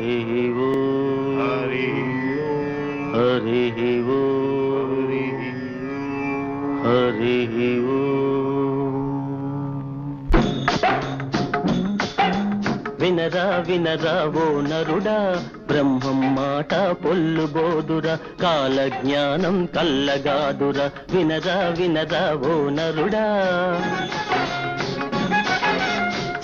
ఓ. వినరా వినరా ఓ నరుడా బ్రహ్మం మాట పొల్లు బోదుర కాల జ్ఞానం కల్లగాదురా. వినరా వినరా ఓ నరుడా.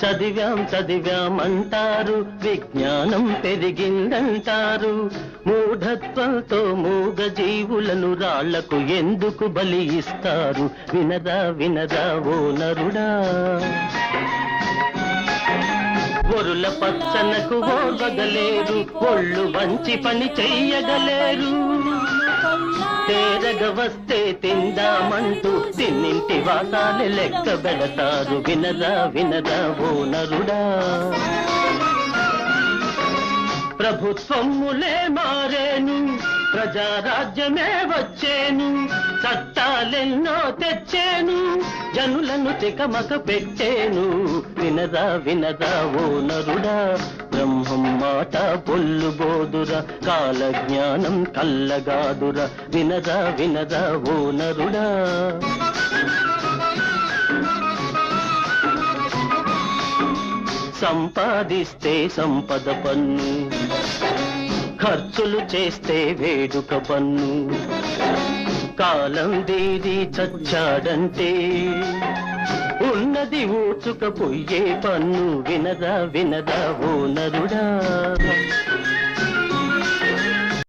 చదివాం చదివాం అంటారు విజ్ఞానం పెరిగిందంటారు. మూఢత్వంతో మూగ జీవులను రాళ్ళకు ఎందుకు బలి ఇస్తారు? వినదా వినదా ఓ నరుడా. ఒరుల పచ్చనకు ఓగలేరు ఒళ్ళు వంచి పని చెయ్యగలేరు. తేరగ వస్తే తిందామంటూ ఇంటి వాసాలు లెక్క పెడతారు వినదా వినదా ఓ నరుడా. ప్రభుత్వములే మారేను ప్రజారాజ్యమే వచ్చేను చట్టాలెన్నో తెచ్చేను జనులను తికమక పెట్టేను. వినదా వినదా ఓ నరుడా. బ్రహ్మం మాట పొల్లు బోదురా కాల జ్ఞానం కల్లగాదురా వినదా వినదా ఓ నరుడా. సంపాదిస్తే సంపద పన్ను ఖర్చులు చేస్తే వేడుక పన్ను కాలం దేది చచ్చాడంటే ఉన్నది ఊచుకపోయే పన్ను వినదా వినదా ఓ నరుడా?